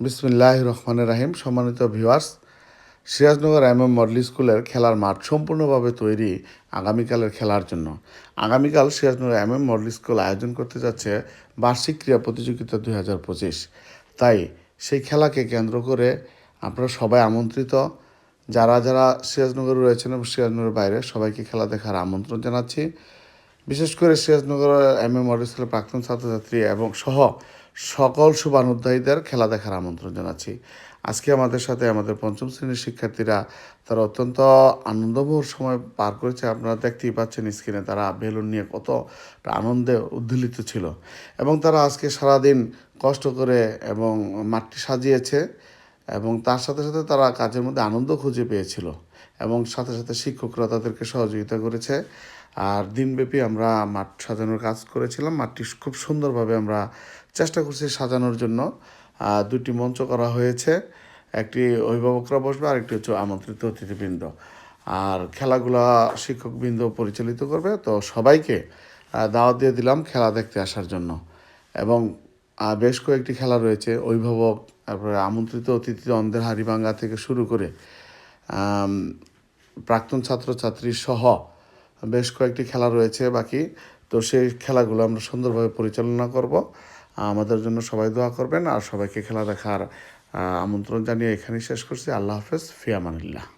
বিসমিল্লাহ রহমান রাহিম। সম্মানিত viewers, Sirajnagar M M model স্কুলের খেলার মাঠ সম্পূর্ণভাবে তৈরি আগামীকালের খেলার জন্য। আগামীকাল Sirajnagar M M model school আয়োজন করতে যাচ্ছে বার্ষিক ক্রীড়া প্রতিযোগিতা দুই হাজার পঁচিশ। তাই সেই খেলাকে কেন্দ্র করে আপনারা সবাই আমন্ত্রিত। যারা যারা সিরাজনগরে রয়েছেন এবং সিরাজনগরের বাইরে, সবাইকে খেলা দেখার আমন্ত্রণ জানাচ্ছি। বিশেষ করে সিরাজনগর এম এ মডেল স্কুলের প্রাক্তন ছাত্রছাত্রী এবং সহ সকল শুভানুধ্যায়ীদের খেলা দেখার আমন্ত্রণ জানাচ্ছি। আজকে আমাদের সাথে আমাদের পঞ্চম শ্রেণির শিক্ষার্থীরা তারা অত্যন্ত আনন্দময় সময় পার করেছে। আপনারা দেখতেই পাচ্ছেন স্ক্রিনে তারা বেলুন নিয়ে কত আনন্দে উদ্দুলিত ছিল। এবং তারা আজকে সারাদিন কষ্ট করে এবং মাঠটি সাজিয়েছে। এবং তার সাথে সাথে তারা কাজের মধ্যে আনন্দ খুঁজে পেয়েছিল এবং সাথে সাথে শিক্ষকরা তাদেরকে সহযোগিতা করেছে। আর দিনব্যাপী আমরা মাঠ সাজানোর কাজ করেছিলাম। মাঠটি খুব সুন্দরভাবে আমরা চেষ্টা করছি সাজানোর জন্য। দুটি মঞ্চ করা হয়েছে। একটি অভিভাবকরা বসবে আর একটি হচ্ছে আমন্ত্রিত অতিথিবৃন্দ। আর খেলাগুলা শিক্ষকবৃন্দ পরিচালিত করবে। তো সবাইকে দাওয়াত দিয়ে দিলাম খেলা দেখতে আসার জন্য। এবং আহ, বেশ কয়েকটি খেলা রয়েছে। অভিভাবক তারপরে আমন্ত্রিত অতিথি অন্ধের হাড়িভাঙ্গা থেকে শুরু করে প্রাক্তন ছাত্রছাত্রী সহ বেশ কয়েকটি খেলা রয়েছে বাকি। তো সেই খেলাগুলো আমরা সুন্দরভাবে পরিচালনা করব। আমাদের জন্য সবাই দোয়া করবেন। আর সবাইকে খেলা দেখার আমন্ত্রণ জানিয়ে এখানেই শেষ করছি। আল্লাহ হাফেজ ফিয়ামানিল্লাহ